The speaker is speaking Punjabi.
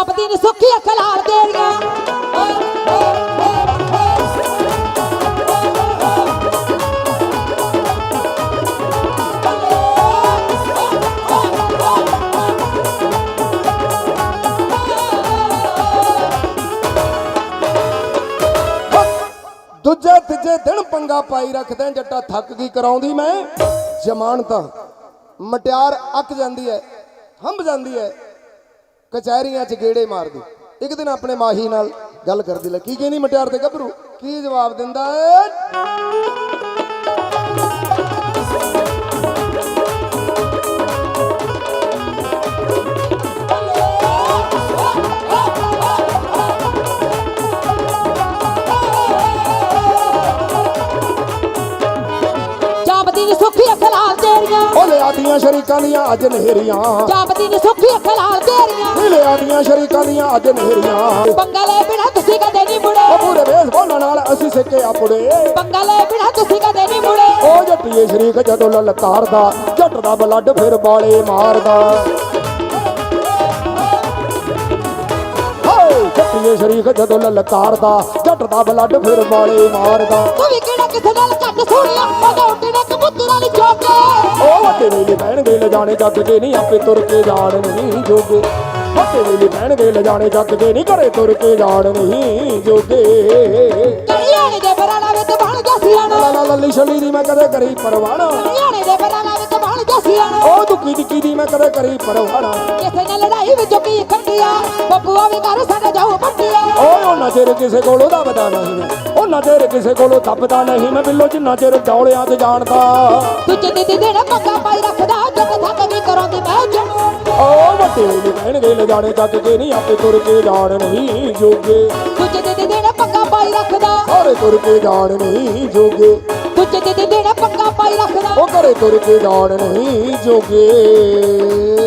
ਜਾਪਦੀ ਨੀ ਸੁੱਖੀ ਅੱਖ ਲਾਲ ਤੇਰੀਆਂ ਦੂਜੇ ਤੀਜੇ ਦਿਨ ਪੰਗਾ ਪਾਈ ਰੱਖਦੇ ਜੱਟਾ ਥੱਕ ਗਈ ਕਰਾਉਂਦੀ ਮੈਂ। ਜ਼ਮਾਨਤ, ਮਟਿਆਰ ਅੱਕ ਜਾਂਦੀ ਹੈ, ਹੰਬ ਜਾਂਦੀ ਹੈ। ਕਚਹਿਰੀਆਂ 'ਚ ਗੇੜੇ ਮਾਰਦੀ। ਇੱਕ ਦਿਨ ਆਪਣੇ ਮਾਹੀ ਨਾਲ ਗੱਲ ਕਰਦੀ ਲੈ, ਕੀ ਕਹਿੰਦੀ ਮਟਿਆਰ ਤੇ ਗੱਭਰੂ? ਕੀ ਜਵਾਬ ਦਿੰਦਾ ਏ? ਲਿਆਦੀਆਂ ਸ਼ਰੀਕਾਂ ਦੀਆਂ ਅੱਜ ਨਹਿਰੀਆਂ। ਜਾਪਦੀ ਨੀ ਸੁੱਖੀ ਅੱਖ ਲਾਲ ਤੇਰੀਆਂ। ਇਹ ਲਿਆਦੀਆਂ ਸ਼ਰੀਕਾਂ ਦੀਆਂ ਅੱਜ ਨਹਿਰੀਆਂ। ਬੰਗਲੇ ਬਿਨਾ ਤੁਸੀਂ ਕਦੇ ਨਹੀਂ ਮੁੜੇ। ਉਹ ਪੂਰੇ ਵੇਸ ਬੋਲਣ ਨਾਲ ਅਸੀਂ ਸਿੱਕੇ ਆਪੜੇ ਬੰਗਲੇ ਬਿਨਾ ਤੁਸੀਂ ਕਦੇ ਨਹੀਂ ਮੁੜੇ। ਉਹ ਜੱਟੀਏ ਸ਼ਰੀਕ ਜਦੋਂ ਲਲਕਾਰਦਾ ਜੱਟ ਦਾ ਬਲੱਡ ਫਿਰ ਬਾਲੇ ਮਾਰਦਾ। ਜੱਟੀਏ ਸ਼ਰੀਕ ਜਦੋਂ ਲਲਕਾਰਦਾ ਜੱਟ ਦਾ ਬਲੱਡ ਫਿਰ ਬਾਲੇ ਮਾਰਦਾ। ਤੂੰ ਵੀ ਕਿਹੜਾ ਕਿਸੇ ਨਾਲ ਘੱਟ ਸੋਹਣਿਆ ਉਹਦਾ ਚੋਕੇ ਉਹ ਵੱਡੇ ਵੇਲੇ ਬਹਿਣਗੇ ਲਿਜਾਣੇ ਜੱਗ ਕੇ ਨਹੀਂ ਆਪੇ ਤੁਰ ਕੇ ਜਾਣ ਨਹੀਂ ਜੋਗੇ। ਵੱਡੇ ਵੇਲੇ ਬਹਿਣਗੇ ਲਿਜਾਣੇ ਜੱਗ ਕੇ ਨਹੀਂ ਘਰੇ ਤੁਰ ਕੇ ਜਾਣ ਨਹੀਂ ਜੋਗੇ। ਦੇ ਵਿੱਚ ਬਣ ਗਿਆ ਸਿਆਣਾ ਲੱਲੀ ਛਲੀ ਦੀ ਮੈਂ ਕਦੇ ਕਰੀ ਪਰਵਾਣਾ। ਕੜੀਆਣੇ ਦੇ ਬਰਾਣਾ ਵਿੱਚ ਬਣ ਗਿਆ ਸਿਆਣਾ ਉਹ ਦੁੱਕੀ ਦਿੱਕੀ ਦੀ ਮੈਂ ਕਦੇ ਕਰੀ ਪਰਵਾਣਾ। ਕਿਸੇ ਨਾਲ ਲੜਾਈ ਵਿੱਚ ਕੀ ਖੰਡਿਆ? ਬੱਬੂਆ ਵੀ ਕਰ ਸਾਡੇ ਚਿਰ ਕਿਸੇ ਕੋਲੋਂ ਦਬਦਾ ਨਹੀਂ ਮੈਂ ਉਹਨਾਂ ਚਿਰ ਕਿਸੇ ਕੋਲੋਂ ਦਬਦਾ ਨਹੀਂ। ਮੈਂ ਬਿੱਲੋ ਜਿੰਨਾ ਚਿਰ ਦੌੜਿਆ ਤੇ ਜਾਣਦਾ। ਦੂਜੇ ਦੀ ਦਿਨ ਪੱਕਾ ਪਾਈ ਰੱਖਦਾ ਜਦ ਥੱਕ ਵੀ ਕਰੋ ਦੀ ਮੈਂ ਓ ਵੱਡੇ ਵੇਲੇ ਕਹਿਣਗੇ ਲਿਜਾਣੇ ਚੱਕ ਕੇ ਨਹੀਂ ਆਪੇ ਤੁਰ ਕੇ ਜਾਣ ਨਹੀਂ ਜੋਗੇ। ਦੂਜੇ ਦੀ ਦਿਨ ਪੱਕਾ ਪਾਈ ਰੱਖਦਾ। ਸਾਰੇ ਤੁਰ ਕੇ ਜਾਣ ਨਹੀਂ ਜੋਗੇ। ਦੂਜੇ ਦੀ ਦਿਨ ਪੱਕਾ ਪਾਈ ਰੱਖਦਾ। ਉਹ ਘਰੇ ਤੁਰ ਕੇ ਜਾਣ ਨਹੀਂ ਜੋਗੇ।